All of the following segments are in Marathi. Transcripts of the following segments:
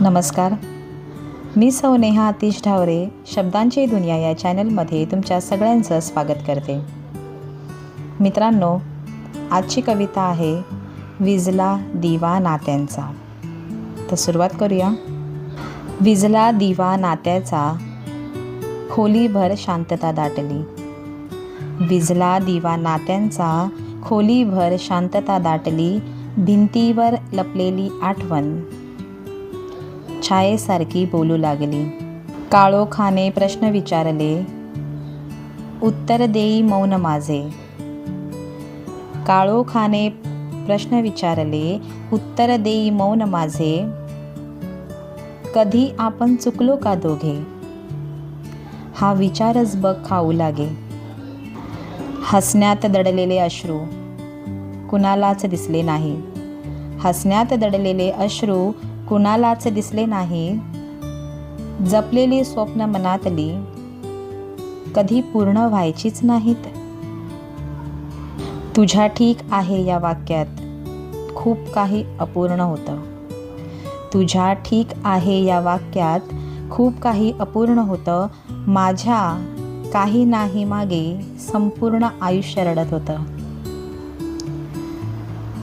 नमस्कार. मी सौ नेहा अतिश ढावरे शब्दांची दुनिया या चॅनलमध्ये तुमच्या सगळ्यांचं स्वागत करते. मित्रांनो आजची कविता आहे विजला दिवा नात्यांचा तर सुरुवात करूया. विजला दिवा नात्याचा खोलीभर शांतता दाटली. विजला दिवा नात्यांचा खोलीभर शांतता दाटली भिंतीवर लपलेली आठवण. छायेसारखी बोलू लागली. काळोखाने प्रश्न विचारले उत्तर देई मौन माझे. काळोखाने प्रश्न विचारले उत्तर देई मौन माझे. कधी आपण चुकलो का दोघे? हा विचारच बघ खाऊ लागे. हसण्यात दडलेले अश्रू. कुणालाच दिसले नाही. हसण्यात दडलेले अश्रू कुणालाच दिसले नाही. जपलेली स्वप्न मनातली कधी पूर्ण व्हायचीच नाहीत. तुझ्या ठीक आहे या वाक्यात खूप काही अपूर्ण होतं. तुझ्या ठीक आहे या वाक्यात खूप काही अपूर्ण होतं. माझ्या काही नाही मागे संपूर्ण आयुष्य रडत होतं.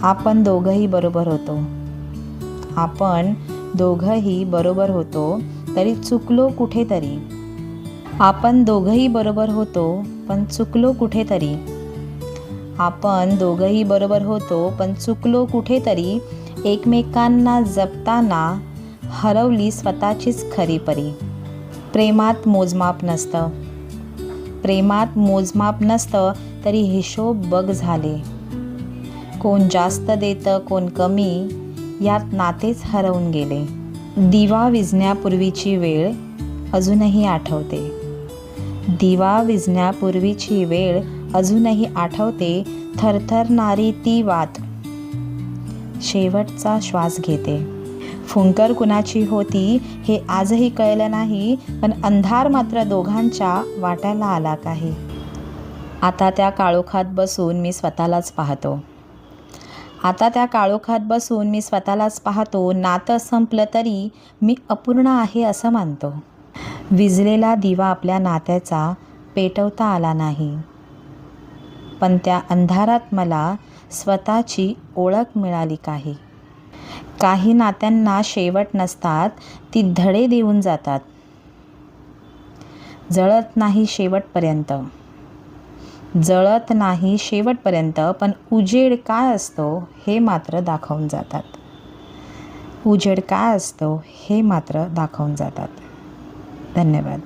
आपण दोघंही बरोबर होतो. आपण दोघंही बरोबर होतो तरी चुकलो कुठेतरी. आपण दोघंही बरोबर होतो पण चुकलो कुठेतरी. आपण दोघंही बरोबर होतो पण चुकलो कुठेतरी एकमेकांना जपताना हरवली स्वतःचीच खरी परी. प्रेमात मोजमाप नसतं. प्रेमात मोजमाप नसतं तरी हिशोब बघ झाले. कोण जास्त देतं कोण कमी यात नातेच हरवून गेले. दिवा विजण्यापूर्वीची वेळ अजूनही आठवते. दिवा विजण्यापूर्वीची वेळ अजूनही आठवते थरथरणारी ती वात. शेवटचा श्वास घेते. फुंकर कुणाची होती हे आजही कळलं नाही पण अंधार मात्र दोघांच्या वाट्याला आला काही. आता त्या काळोखात बसून मी स्वतःलाच पाहतो. आता त्या काळोखात बसून मी स्वतःलाच पाहतो नातं संपलं तरी मी अपूर्ण आहे असं मानतो. विजलेला दिवा आपल्या नात्याचा पेटवता आला नाही. पण त्या अंधारात मला स्वतःची ओळख मिळाली काही. काही नात्यांना शेवट नसतात ती धडे देऊन जातात. जळत नाही शेवटपर्यंत. जळत नाही शेवटपर्यंत पण उजेड काय असतो हे मात्र दाखवून जातात. उजेड काय असतो हे मात्र दाखवून जातात. धन्यवाद.